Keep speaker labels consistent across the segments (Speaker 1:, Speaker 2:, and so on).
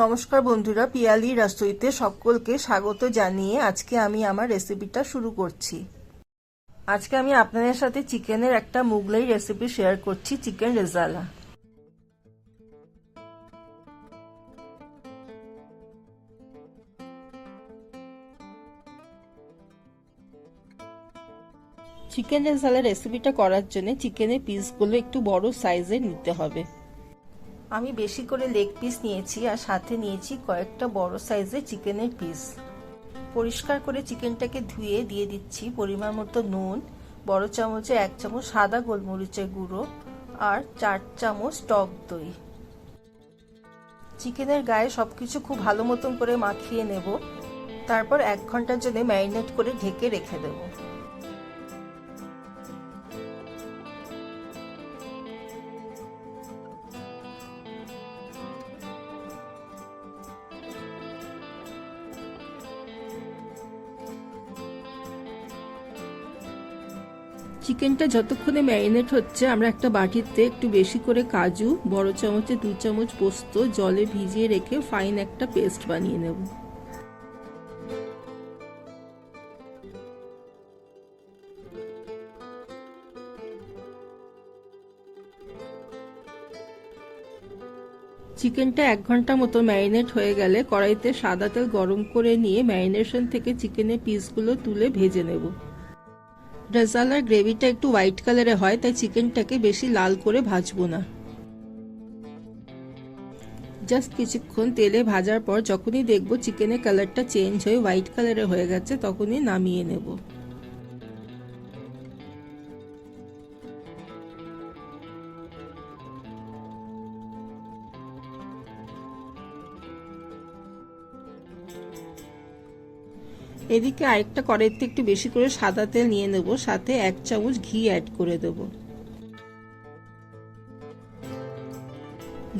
Speaker 1: নমস্কার বন্ধুরা, পিয়ালি রাসুইতে সকলকে স্বাগত জানিয়ে আজকে আমি আমার রেসিপিটা শুরু করছি। আজকে আমি আপনাদের সাথে চিকেনের একটা মুগলাই রেসিপি শেয়ার করছি, চিকেন রেজালা। চিকেন রেজালা রেসিপিটা করার জন্য চিকেনের পিসগুলো একটু বড় সাইজের নিতে হবে। আমি বেশি করে লেগ পিস নিয়েছি আর সাথে নিয়েছি কয়েকটা বড় সাইজের চিকেনের পিস পরিষ্কার করে চিকেনটাকে ধুয়ে দিয়ে দিচ্ছি পরিমাণ মতো নুন, বড় চামচে এক চামচ সাদা গোলমরিচের গুঁড়ো আর চার চামচ টক দই। চিকেনের গায়ে সবকিছু খুব ভালো মতন করে মাখিয়ে নেব। তারপর এক ঘণ্টার জন্য ম্যারিনেট করে ঢেকে রেখে দেবো। চিকেনটা যতক্ষণে ম্যারিনেট হচ্ছে, আমরা একটা বাটিতে একটু বেশি করে কাজু, বড় চামচে দু চামচ পোস্ত, জলে ভিজিয়ে রেখে ফাইন একটা পেস্ট বানিয়ে নেব। চিকেনটা এক ঘণ্টা মতো ম্যারিনেট হয়ে গেলে কড়াইতে সাদা তেল গরম করে নিয়ে ম্যারিনেশন থেকে চিকেনের পিসগুলো তুলে ভেজে নেব। রেজালার গ্রেভিটা একটু হোয়াইট কালারে হয়, তাই চিকেনটাকে বেশি লাল করে ভাজবো না। জাস্ট কিছুক্ষণ তেলে ভাজার পর যখনই দেখব চিকেনের কালারটা চেঞ্জ হয়ে হোয়াইট কালারে হয়ে গেছে, তখনই নামিয়ে নেব। এদিকে আরেকটা কড়াইতে একটু বেশি করে সাদা তেল নিয়ে নেব, সাথে এক চামচ ঘি অ্যাড করে দেব।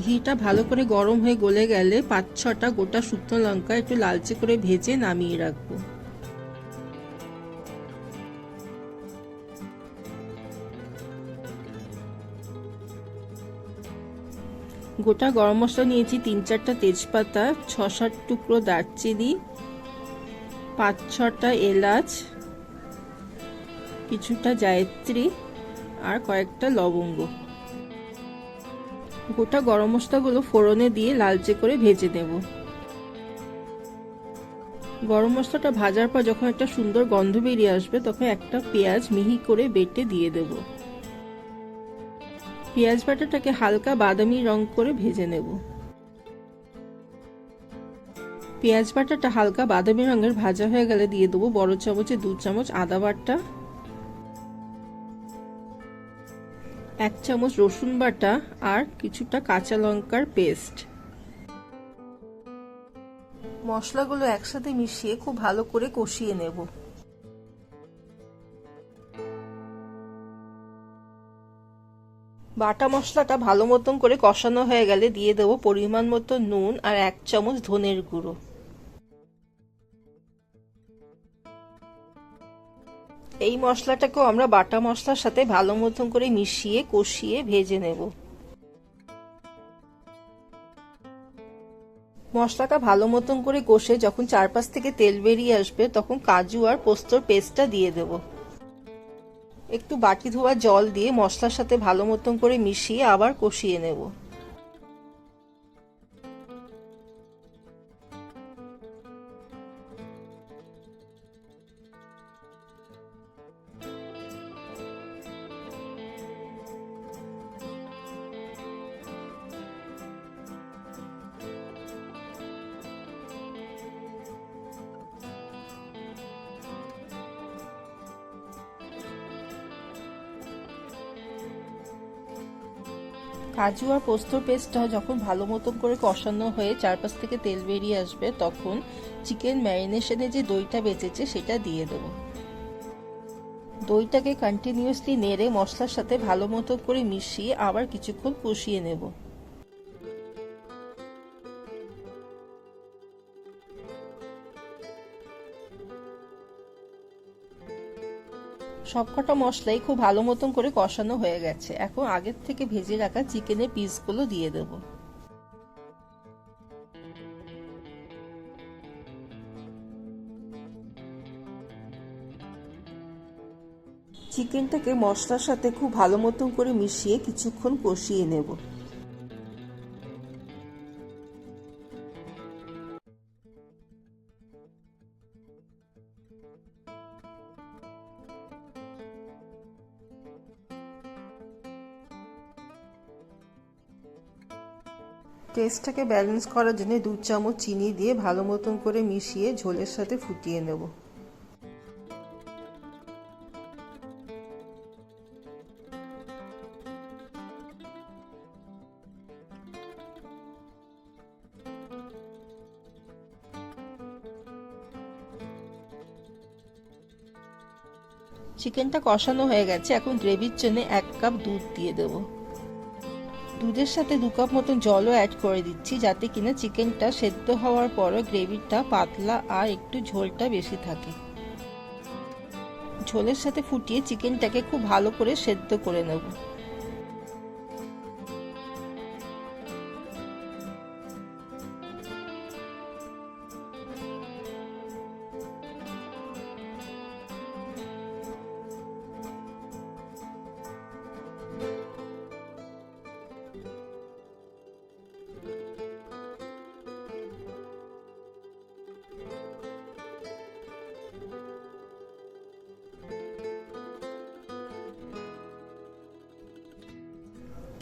Speaker 1: ঘিটা ভালো করে গরম হয়ে গলে গেলে পাঁচ ছটা গোটা শুকনো লঙ্কা একটু লালচে করে ভেজে নামিয়ে রাখব। গোটা গরম মশলা নিয়েছি তিন চারটা তেজপাতা, ছ সাত টুকরো দারচিনি পাঁচ ছটা এলাচ, কিছুটা জায়ত্রী আর কয়েকটা লবঙ্গ। গোটা গরম মশলাগুলো ফোড়নে দিয়ে লালচে করে ভেজে নেব। গরম মশলাটা ভাজার পর যখন একটা সুন্দর গন্ধ বেরিয়ে আসবে, তখন একটা পেঁয়াজ মিহি করে বেটে দিয়ে দেব। পেঁয়াজ বাটাটাকে হালকা বাদামি রং করে ভেজে নেব। পেঁয়াজ বাটাটা হালকা বাদামি রঙের ভাজা হয়ে গেলে দিয়ে দেবো বড় চামচে দু চামচ আদা বাটা এক চামচ রসুন বাটা আর কিছুটা কাঁচা লঙ্কার পেস্ট। মশলাগুলো একসাথে মিশিয়ে খুব ভালো করে কষিয়ে নেব। বাটা মশলাটা ভালো মতন করে কষানো হয়ে গেলে দিয়ে দেবো পরিমাণ মতো নুন আর এক চামচ ধনের গুঁড়ো। এই মশলাটাকেও আমরা বাটা মশলার সাথে ভালো মতন করে মিশিয়ে, কষিয়ে ভেজে নেব। মশলাটা ভালো মতন করে কষে যখন চারপাশ থেকে তেল বেরিয়ে আসবে, তখন কাজু আর পোস্তর পেস্টটা দিয়ে দেব। একটু বাটি ধোয়া জল দিয়ে মশলার সাথে ভালো মতন করে মিশিয়ে আবার কষিয়ে নেব। কাজু আর পোস্তর পেস্টটা যখন ভালো মতন করে কষানো হয়ে চারপাশ থেকে তেল বেরিয়ে আসবে, তখন চিকেন ম্যারিনেশনে যে দইটা বেঁচেছে সেটা দিয়ে দেবো। দইটাকে কন্টিনিউয়াসলি নেড়ে মশলার সাথে ভালো মতো করে মিশিয়ে আবার কিছুক্ষণ কষিয়ে নেব। সবকটা মশলাই খুব ভালো মতন করে কষানো হয়ে গেছে। এখন আগের থেকে ভেজে রাখা চিকেনের পিসগুলো দিয়ে দেবো। চিকেনটাকে মশলার সাথে খুব ভালো মতন করে মিশিয়ে কিছুক্ষণ কষিয়ে নেব। টেস্টটাকে ব্যালেন্স করার জন্য দু চামচ চিনি দিয়ে ভালো মতন করে মিশিয়ে ঝোলের সাথে ফুটিয়ে নেব। চিকেনটা কষানো হয়ে গেছে। এখন গ্রেভির জন্য এক কাপ দুধ দিয়ে দেবো। দুধের সাথে দু কাপ মতন জলও অ্যাড করে দিচ্ছি, যাতে কিনা চিকেনটা সেদ্ধ হওয়ার পরও গ্রেভিটা পাতলা আর একটু ঝোলটা বেশি থাকে। ঝোলের সাথে ফুটিয়ে চিকেনটাকে খুব ভালো করে সেদ্ধ করে নেব।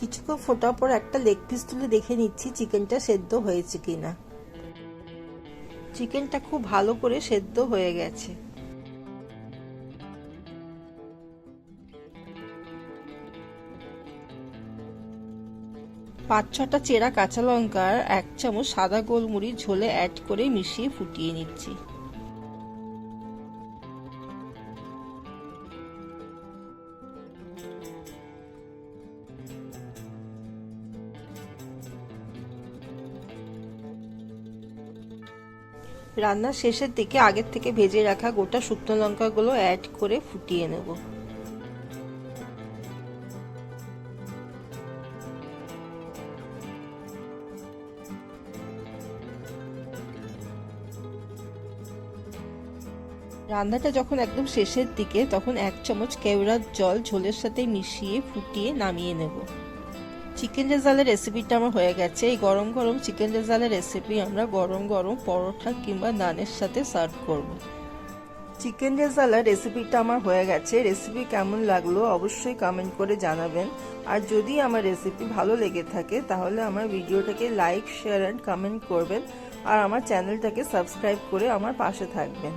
Speaker 1: কিছুক্ষণ ফোটার পর একটা লেগ পিস তুলে দেখে নিচ্ছি চিকেনটা সেদ্ধ হয়েছে কিনা। চিকেনটা খুব ভালো করে সেদ্ধ হয়ে গেছে। পাঁচ ছটা চেরা কাঁচা লঙ্কার এক চামচ সাদা গোলমরিচ ঝোলে অ্যাড করে মিশিয়ে ফুটিয়ে নিচ্ছি। রান্নার শেষের দিকে আগের থেকে ভেজে রাখা গোটা শুকনো লঙ্কাগুলো অ্যাড করে ফুটিয়ে নেব। রান্নাটা যখন একদম শেষের দিকে, তখন এক চামচ কেওড়ার জল ঝোলের সাথে মিশিয়ে ফুটিয়ে নামিয়ে নেব। চিকেন রেজালের রেসিপিটা আমার হয়ে গেছে। এই গরম গরম চিকেন রেজালের রেসিপি আমরা গরম গরম পরোটা কিংবা নানের সাথে সার্ভ করব। চিকেন রেজালার রেসিপিটা আমার হয়ে গেছে। রেসিপি কেমন লাগল অবশ্যই কমেন্ট করে জানাবেন। আর যদি আমার রেসিপি ভালো লেগে থাকে, তাহলে আমার ভিডিওটাকে লাইক শেয়ার অ্যান্ড কমেন্ট করবেন। আর আমার চ্যানেলটাকে সাবস্ক্রাইব করে আমার পাশে থাকবেন।